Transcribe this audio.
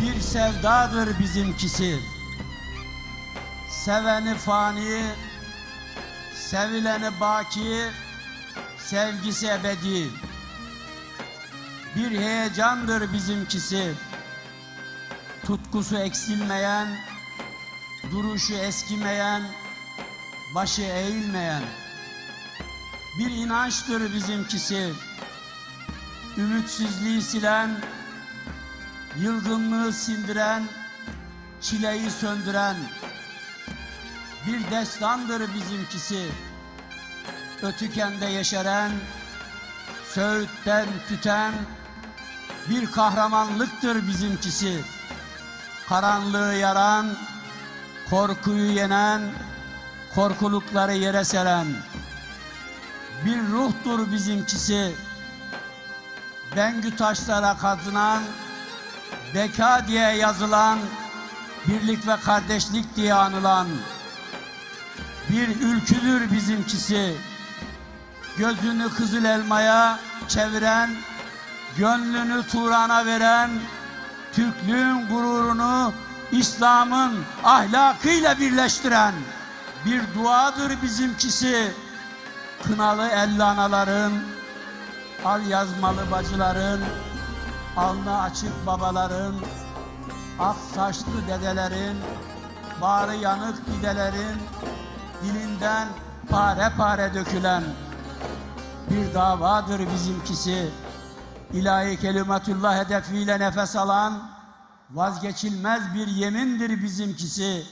bir sevdadır bizimkisi. Seveni fani, sevileni baki, sevgisi ebedi. Bir heyecandır bizimkisi. Tutkusu eksilmeyen, duruşu eskimeyen, başı eğilmeyen. Bir inançtır bizimkisi. Ümitsizliği silen, yılgınlığı sindiren, çileyi söndüren bir destandır bizimkisi. Ötükende yeşeren, söğütten tüten bir kahramanlıktır bizimkisi. Karanlığı yaran, korkuyu yenen, korkulukları yere seren bir ruhtur bizimkisi. Bengü taşlara kazınan, beka diye yazılan, birlik ve kardeşlik diye anılan bir ülküdür bizimkisi. Gözünü kızıl elmaya çeviren, gönlünü Turan'a veren, Türklüğün gururunu İslam'ın ahlakıyla birleştiren bir duadır bizimkisi. Kınalı elli anaların, al yazmalı bacıların, alnı açık babaların, ak saçlı dedelerin, bağrı yanık didelerin, dilinden pare pare dökülen bir davadır bizimkisi. İlahi kelimetullah hedefiyle nefes alan vazgeçilmez bir yemindir bizimkisi.